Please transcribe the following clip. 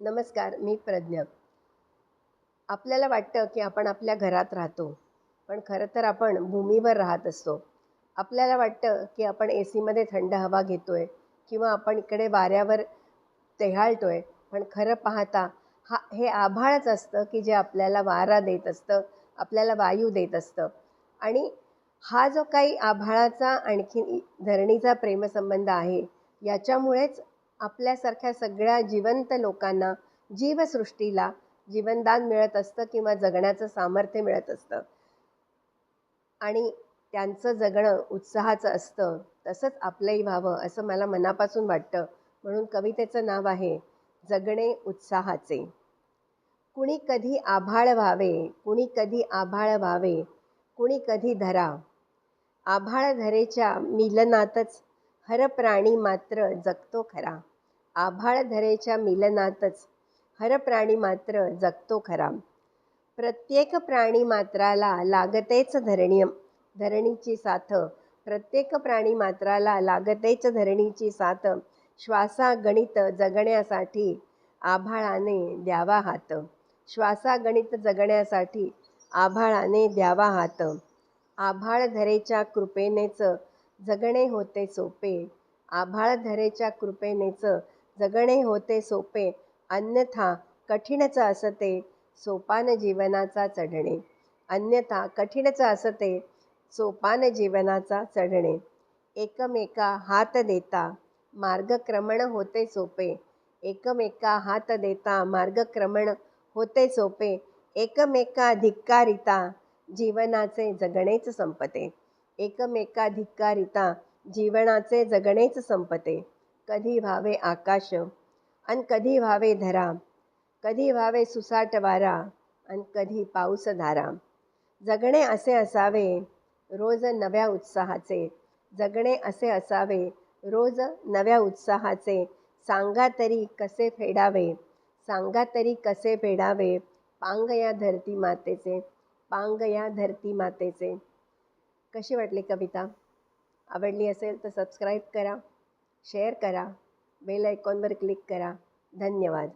नमस्कार मी प्रज्ञा. आपल्याला वाटतं की आपण आपल्या घरात राहतो पण खरं तर आपण भूमीवर राहत असतो. आपल्याला वाटतं की आपण ए सीमध्ये थंड हवा घेतो आहे किंवा आपण इकडे वाऱ्यावर टेहाळतो आहे पण खरं पाहता हा हे आभाळच असतं की जे आपल्याला वारा देत असतं आपल्याला वायू देत असतं. आणि हा जो काही आभाळाचा आणखी धरणीचा प्रेमसंबंध आहे याच्यामुळेच आपल्यासारख्या सगळ्या जिवंत लोकांना जीवसृष्टीला जीवनदान मिळत असतं किंवा जगण्याचं सामर्थ्य मिळत असतं. आणि त्यांचं जगणं उत्साहाचं असतं तसंच आपलंही व्हावं असं मला मनापासून वाटतं. म्हणून कवितेचं नाव आहे जगणे उत्साहाचे. कुणी कधी आभाळ व्हावे कुणी कधी आभाळ व्हावे कुणी कधी धरा. आभाळ धरेच्या मिलनातच हर प्राणी मात्र जगतो खरा. आभाळ धरेच्या मिलनातच हर प्राणी मात्र जगतो खरा. प्रत्येक प्राणी मात्राला लागतेच धरणी धरणीची साथ. प्रत्येक प्राणी मात्राला लागतेच धरणीची साथ. श्वासागणित जगण्यासाठी आभाळाने द्यावा हात. श्वासागणित जगण्यासाठी आभाळाने द्यावा हात. आभाळ धरेच्या कृपेनेच जगणे होते सोपे. आभाळ धरेच्या कृपेनेच जगणे होते सोपे. अन्यथा कठीणच असते सोपान जीवनाचा चढणे. अन्यथा कठीणच असते सोपान जीवनाचा चढणे. एकमेका हात देता मार्गक्रमण होते सोपे. एकमेका हात देता मार्गक्रमण होते सोपे. एकमेका धिक्कारिता जीवनाचे जगणेच संपते. एकमेकाधिकारिता जीवनाचे जगणेच संपते. कधी व्हावे आकाश अन कधी व्हावे धरा. कधी व्हावे सुसाट वारा अन कधी पाऊस धारा. जगणे असे असावे रोज नव्या उत्साहाचे. जगणे असे असावे रोज नव्या उत्साहाचे. सांगा तरी कसे फेडावे? सांगा तरी कसे फेडावे? पांग या धरती मातेचे. पांग या धरती मातेचे. कशी वाटली कविता? आवडली असेल तर सबस्क्राईब करा शेअर करा बेल आयकॉनवर क्लिक करा. धन्यवाद.